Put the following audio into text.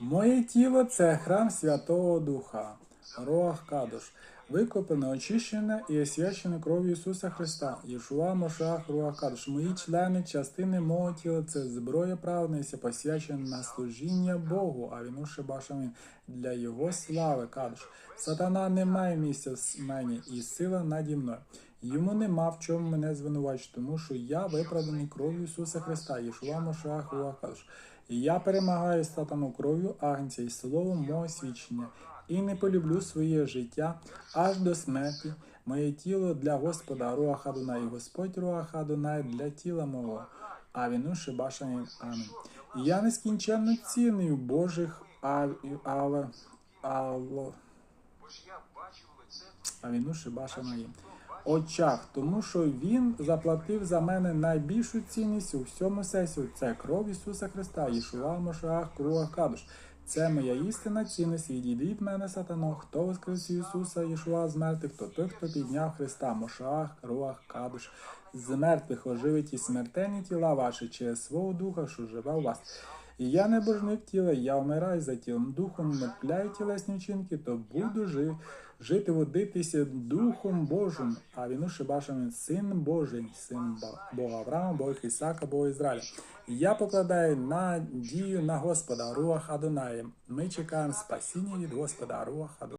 Моє тіло це храм Святого Духа, Роах Кадош, викуплене, очищене і освячене кров'ю Ісуса Христа, Єшуа Мошах Руах Кадош. Мої члени, частини мого тіла це зброя праведності, посвячена на служіння Богу, а він Шебашамін для Його слави Кадош. Сатана не має місця в мені і сила наді мною. Йому нема в чому мене звинувачити, тому що я виправданий кров'ю Ісуса Христа, Єшуа Мошах Руах Кадош. Я перемагаю сатану кров'ю агнця і словом мого свідчення, і не полюблю своє життя аж до смерті. Моє тіло для Господа Руаха і Господь Руаха для тіла мого. А віну Шибашаєм Амінь. І я нескінченно цінний у Божих ав, ав, ав, а віну Шибашаєм очах, тому що він заплатив за мене найбільшу цінність у всьому всесвіті. Це кров Ісуса Христа, Ішуа Мошах, Круа Кадуш. Це моя істинна цінність. Відійди від мене, сатано. Хто воскрес Ісуса Єшуа з мертвих, то той, хто підняв Христа, Мошах, Руах, Кадуш. З мертвих оживить і смертельні тіла ваші через свого духа, що живе у вас. Я не божник тіла, я вмираю за тілом духом, метляю тілесні вчинки, то буду жив, жити, водитися Духом Божим, а він Шибашем син Божий, син Бога Авраама, Бога Ісака, Бога Ізраїля. Я покладаю надію на Господа, Руах Адонаєм. Ми чекаємо спасіння від Господа, Руах Адонаєм.